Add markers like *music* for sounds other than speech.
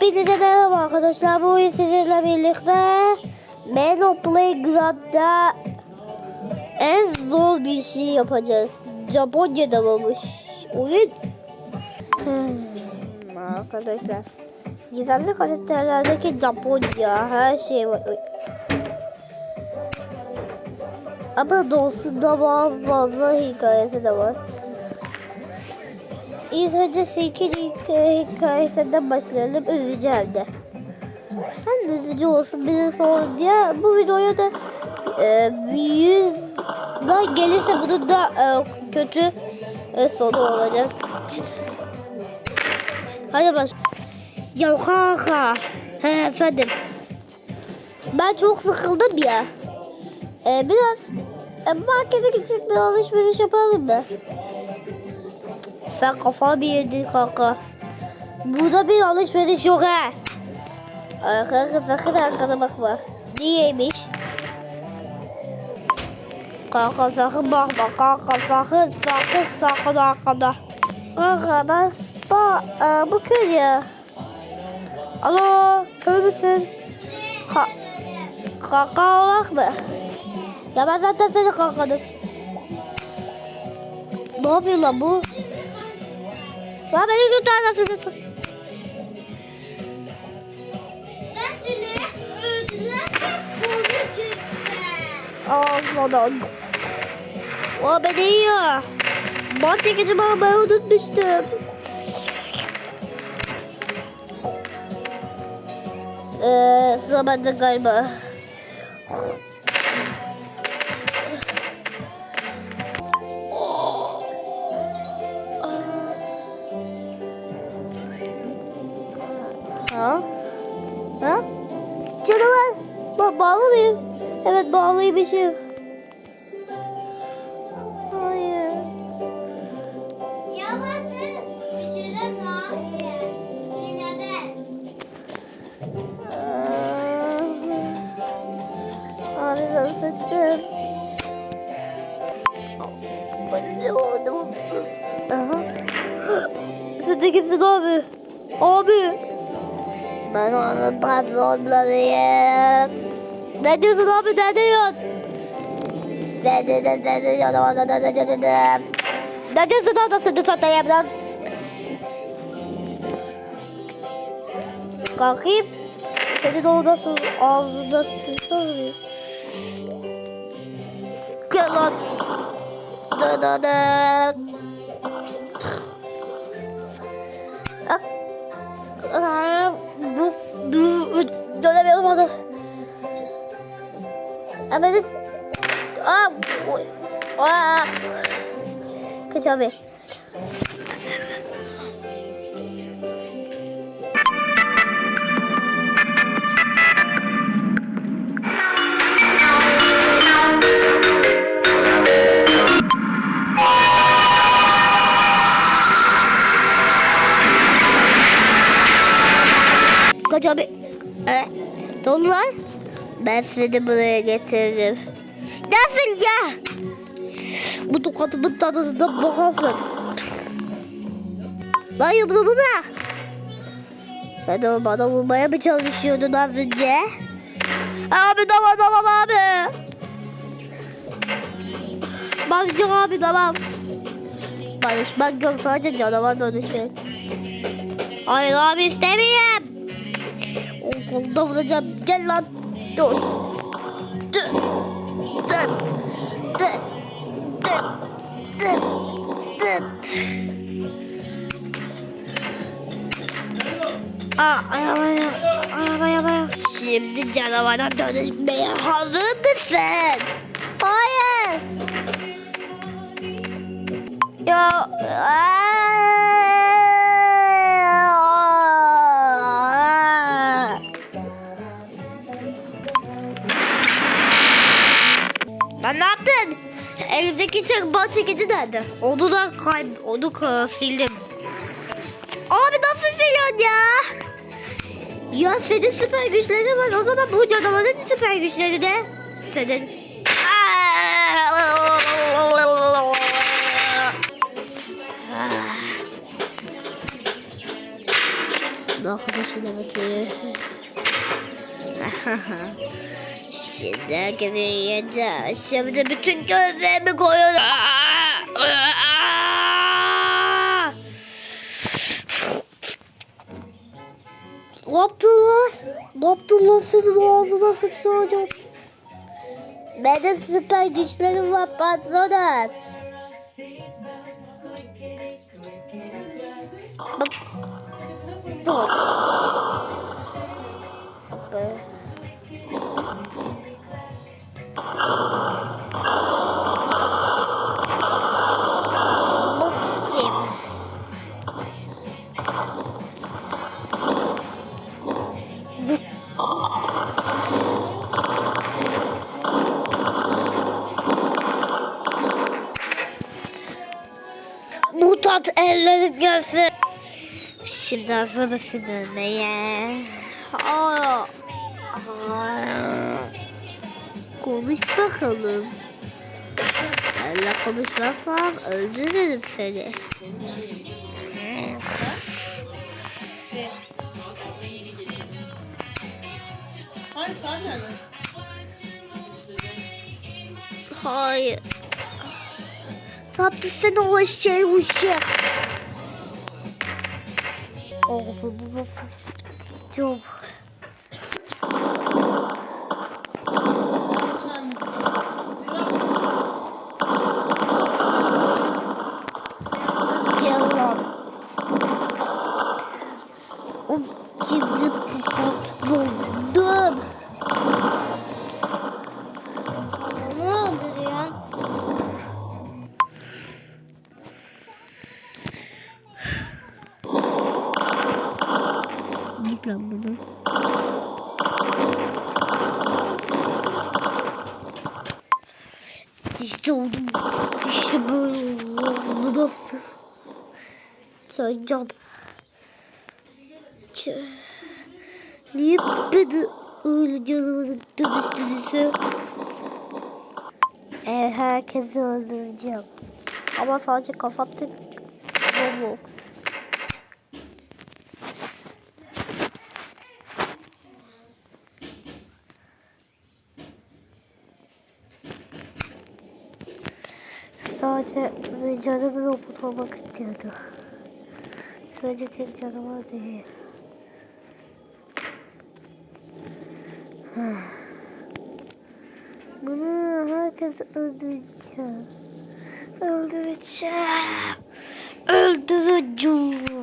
Hepinize merhaba arkadaşlar. Bugün sizinle birlikte Meno Playground'da en zor bir şey yapacağız. Japonya'da olmuş oyun. Hmm, arkadaşlar. Gizemli karakterlerdeki Japonya her şey var. Ama doğusunda daha fazla hikayesi de var. İlk önce e, hikayesinden başlayalım. Üzücü evde. Sen de üzücü olsun bize sor diye bu videoya da e, yüz da gelirse bunun da e, kötü e, sonu olacak. Hadi baş. Ya kanka. He efendim. Ben çok sıkıldım ya. E, biraz e, markete gitsek bir alışveriş yapalım mı? Sen kafamı yedin kanka. Burada bir alışveriş yok ha. Kanka sakın arkana bakma. Niyeymiş? Kanka sakın bakma kanka sakın sakın sakın arkada. Kanka ben ba e, bu köy ya. Alo köy müsün? Ha, kanka olak mı? Ya ben zaten seni kankadım. Ne yapıyor lan bu? Ya beni? Ben seni öldürürken kolu çıktı. Ağzından. O beni yiyor. Bal çekicimi almayı unutmuştum. Ee, sıra bende galiba. Ha? Ha? Canavar. Ba bağlı mıyım? Evet bağlıymışım. Hayır. Yavaşsın. Pişirin hayır. Yine de. Ağrıdan sıçtım. Aha. Sen kimsin abi? Abi. Ben onun patronlarıyım. Ne diyorsun abi ne diyorsun? Sen de yana bana da da. Ne diyorsun orada sıdı satayım lan? Kalkayım. Senin orada ağzında sıçrar Gel lan. Dı dı dı. Ah. Ah, Bu, bu, dönemiyorum orada. Hemen. Aa, oy. Aa. Kaç abi. Kaç abi. E, lan? Ben seni buraya getirdim. Nasıl ya? Bu tokatımın tadına bakarsın. Lan yumruğumu bırak. Sen de bana vurmaya mı çalışıyordun az önce? Abi tamam tamam abi. Bakacağım abi tamam. Barışmak yok sadece canavar dönüşecek. Hayır abi istemiyorum. Kolda vuracağım. Gel lan. Dur. Dur. Dur. Dur. Dur. Dur. Dur. Aa. Ayağım ayağım ayağım. Şimdi canavara dönüşmeye hazır mısın? Hayır. Ya. Aa. Elimdeki çek bal çekici nerede? Onu da kay onu sildim. Abi nasıl siliyorsun ya? Ya senin süper güçlerin var. O zaman bu canavarın süper güçleri de senin. Ne arkadaşıyla batırıyor. Şimdi herkesi yiyeceğim. Şimdi bütün gözlerimi koyuyorum. Ne yaptın lan? Ne yaptın lan senin ağzına sıçrayacağım. Benim süper güçlerim var patronum. Bak. Gelsin. Şimdi mısın dönmeye? Aa. Aa. Konuş bakalım. Benle konuşmazsan öldürürüm seni. Hani sen nerede? Hayır. Tatlı sen o şey uşak. Ağzımı nasıl sıçacağım. Sen Yalan. O şimdi patladım. Lan buradan. İşte oldu. İşte böyle oldu. Nasıl? Söyleyeceğim. Niye beni öyle canıma dönüştürürse? Eğer herkesi öldüreceğim. Ama sadece kafamda Roblox. Sadece canım robot olmak istiyordu. Sadece tek canavar değil. *sighs* Bunu herkes öldüreceğim. Öldüreceğim. Öldüreceğim.